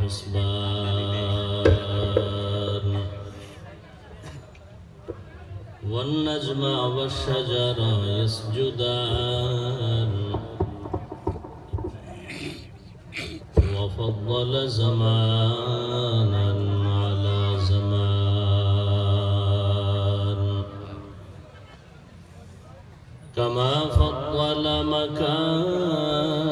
حسبان والنجم والشجر يسجدان. وفضل زمانا على زمان. كما فضل مكانا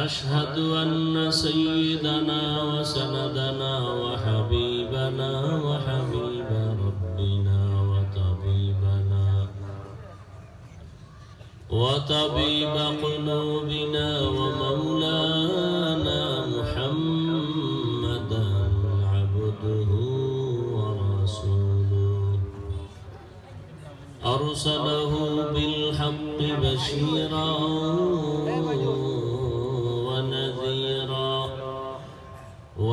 ونشهد أن سيدنا وسندنا وحبيبنا وحبيب ربنا وطبيبنا وطبيب قلوبنا ومولانا محمدا عبده ورسوله. أرسله بالحق بشيرا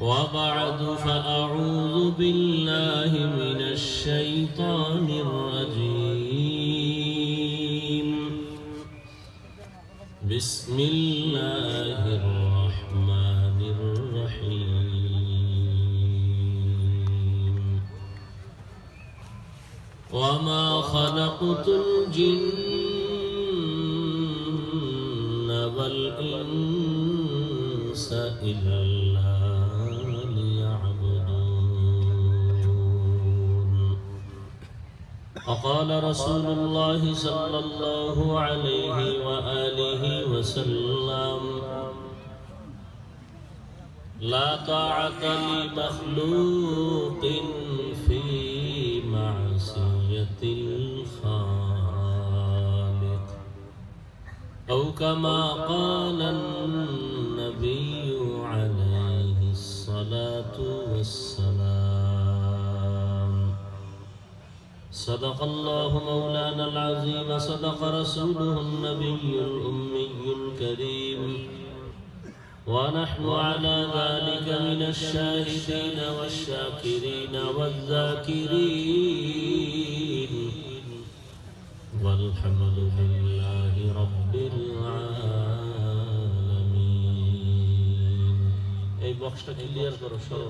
وبعد فأعوذ بالله من الشيطان الرجيم. بسم الله الرحمن الرحيم. وما خلقت الجن والإنس إلا وقال رسول الله صلى الله عليه وآله وسلم لا طاعة لمخلوق في معصية الخالق. أو كما قال النبي عليه الصلاة والسلام صدق الله مولانا العظيم صدق رسوله النبي الأمي الكريم ونحن على ذلك من الشاهدين والشاكرين والذاكرين والحمد لله رب العالمين এই বক্সটা ক্লিয়ার করো সরো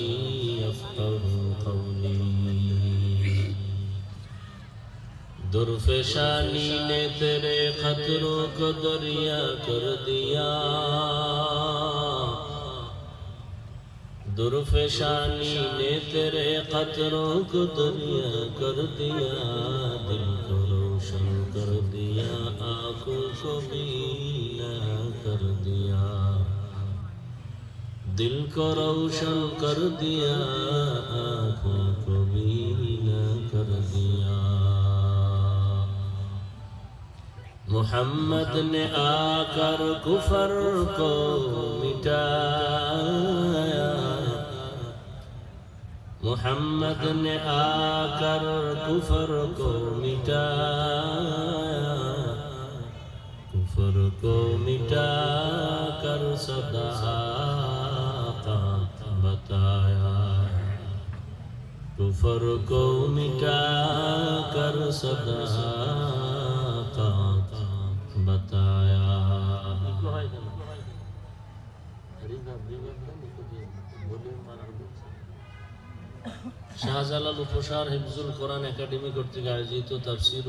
दुर्फशानी ने तेरे खतरों को दरिया कर दिया दुर्फशानी ने तेरे खतरों को दरिया कर दिया दिल को रोशन कर दिया आंखों को बीना कर दिया दिल को रोशन कर दिया محمد نے آ کر کفر کو مٹایا۔ محمد نے آ کر کفر کو مٹایا۔ کفر کو مٹا کر صداقت بتایا۔ کفر کو مٹا کر صداقت শাহজালাল উপসার হিফজুল কোরআন একাডেমি কর্তৃক আয়োজিত তাফসির